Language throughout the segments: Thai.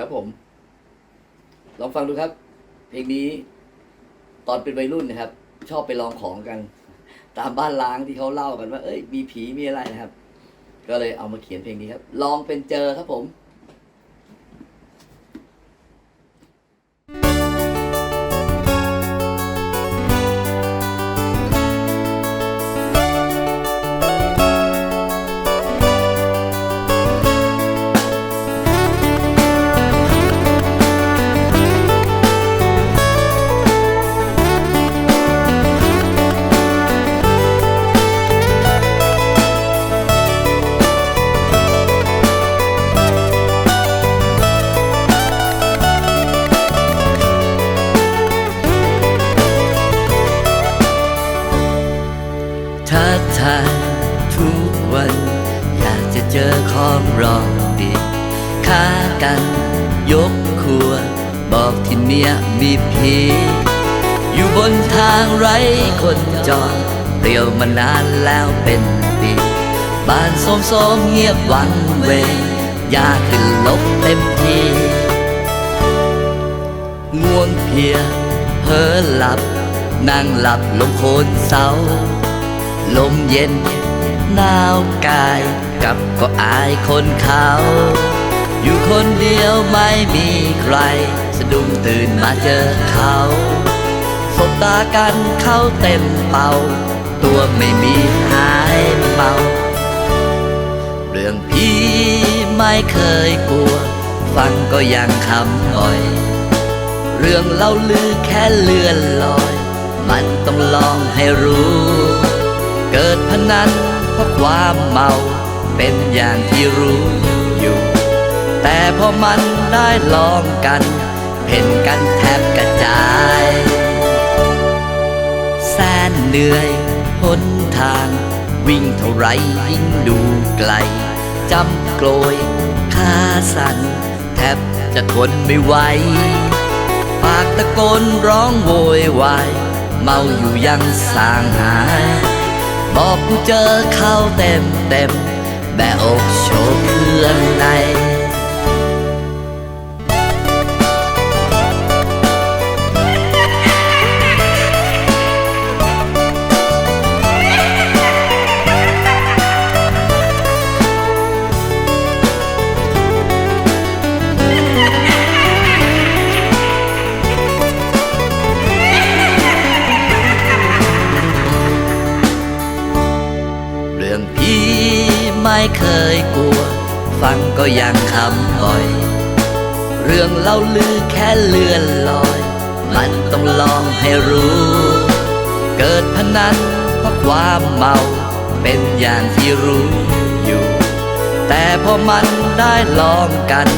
ครับผม ลองฟังดูครับ เพลงนี้ตอนเป็นวัยรุ่นนะครับ ชอบไปลองของกัน ตามบ้านล้างที่เขาเล่ากันว่า เอ้ย มีผีมีอะไรนะครับ ก็เลยเอามาเขียนเพลงนี้ครับ ลองเป็นเจอครับผมากัน ยกครัว บอกที่เมียมีผีอยู่บนทางไร้คนจอดเปลี่ยวมานานแล้วเป็นปีบ้านโสมๆเงียบวังเวงยาขึ้นลบเต็มทีง่วงเพียเพ้อหลับ นั่งหลับลงโคนเสา ลมเย็นหนาวกายกับก็อายคนเขา อยู่คนเดียวไม่มีใคร สะดุ้งตื่นมาเจอเขาสบตากันเข้าเต็มเป่า ตัวไม่มีหายเมาเรื่องพี่ไม่เคยกลัว ฟังก็ยังคำบ่อย เรื่องเล่าลือแค่เลื่อนลอย มันต้องลองให้รู้ เกิดพนันเพราะความเมา เป็นอย่างที่รู้อยู่ พอมันได้ลองกันเห็นกันแทบกระจาย แสนเหนื่อยหนทาง วิ่งเท่าไรยิ่งดูไกล จำโกลยขาสั่น แทบจะทนไม่ไหว ปากตะโกนร้องโวยวายเมาอยู่ยังสางหาย บอกกูเจอเข้าเต็มเต็ม แบอกโชว์เครื่องใน ไม่เคยกลัว ฟังก็ยังคำบ่อย เรื่องเล่าลือแค่เลื่อนลอย มันต้องลองให้รู้ เกิดพนันเพราะความเมา เป็นอย่างที่รู้อยู่ แต่พอมันได้ลองกัน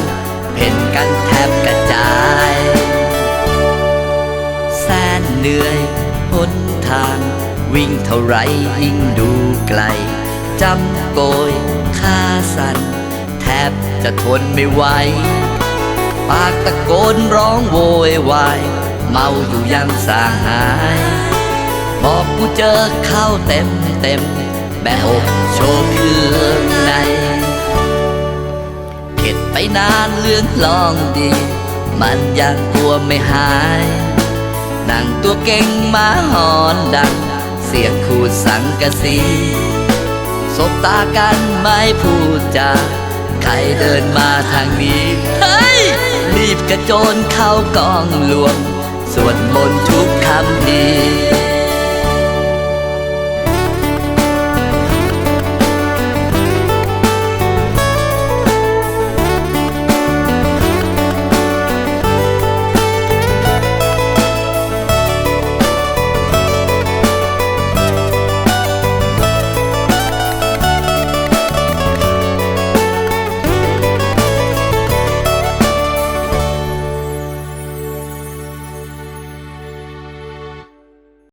เพ่นกันแทบกระจาย แสนเหนื่อยหนทาง วิ่งเท่าไรยิ่งดูไกล จำโกยขาสั่นแทบจะทนไม่ไหว ปากตะโกนร้องโวยวาย เมาอยู่ยังสาหาย บอกกูเจอเข้าเต็มเต็มแบอกโชว์เครื่องในเข็ดไปนานเรื่องลองดี มันยังกลัวไม่หายนั่งตัวเก่งมาหอนดัง เสียงขูดสังกะสี สบตากันไม่พูดจาใครเดินมาทางนี้ เฮ้ย รีบกระโจนเข้ากองหลวงสวดมนต์ทุกคำพี